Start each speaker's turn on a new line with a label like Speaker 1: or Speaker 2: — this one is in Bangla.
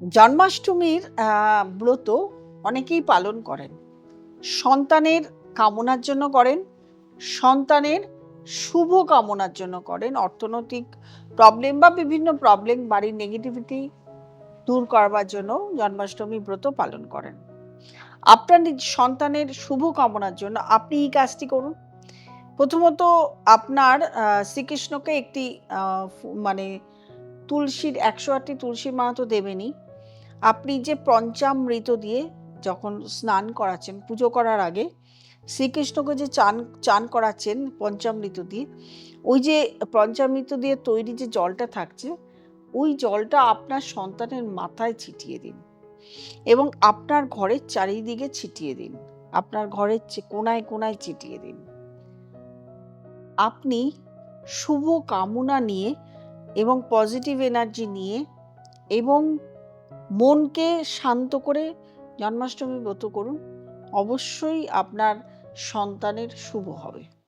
Speaker 1: জন্মাষ্টমীর ব্রত অনেকেই পালন করেন। সন্তানের কামনার জন্য করেন, সন্তানের শুভ কামনার জন্য করেন। অর্থনৈতিক প্রবলেম বা বিভিন্ন প্রবলেম বাড়ির নেগেটিভিটি দূর করবার জন্য জন্মাষ্টমী, ব্রত পালন করেন। আপনার সন্তানের শুভ কামনার জন্য আপনি এই কাজটি করুন। প্রথমত আপনার শ্রীকৃষ্ণকে একটি মানে তুলসীর, একশো আটটি তুলসীর মালা তো দেবেনই। আপনি যে পঞ্চামৃত দিয়ে যখন স্নান করাচ্ছেন, পুজো করার আগে, শ্রীকৃষ্ণকে যে চান চান করাচ্ছেন পঞ্চামৃত দিয়ে, ওই যে পঞ্চামৃত দিয়ে তৈরি যে জলটা থাকছে, ওই জলটা আপনার সন্তানের মাথায় ছিটিয়ে দিন এবং আপনার ঘরের চারিদিকে ছিটিয়ে দিন। আপনার ঘরের কোনায় কোনায় ছিটিয়ে দিন। আপনি শুভ কামনা নিয়ে এবং পজিটিভ এনার্জি নিয়ে এবং মনকে শান্ত করে জন্মাষ্টমী ব্রত করুন। অবশ্যই আপনার সন্তানের শুভ হবে।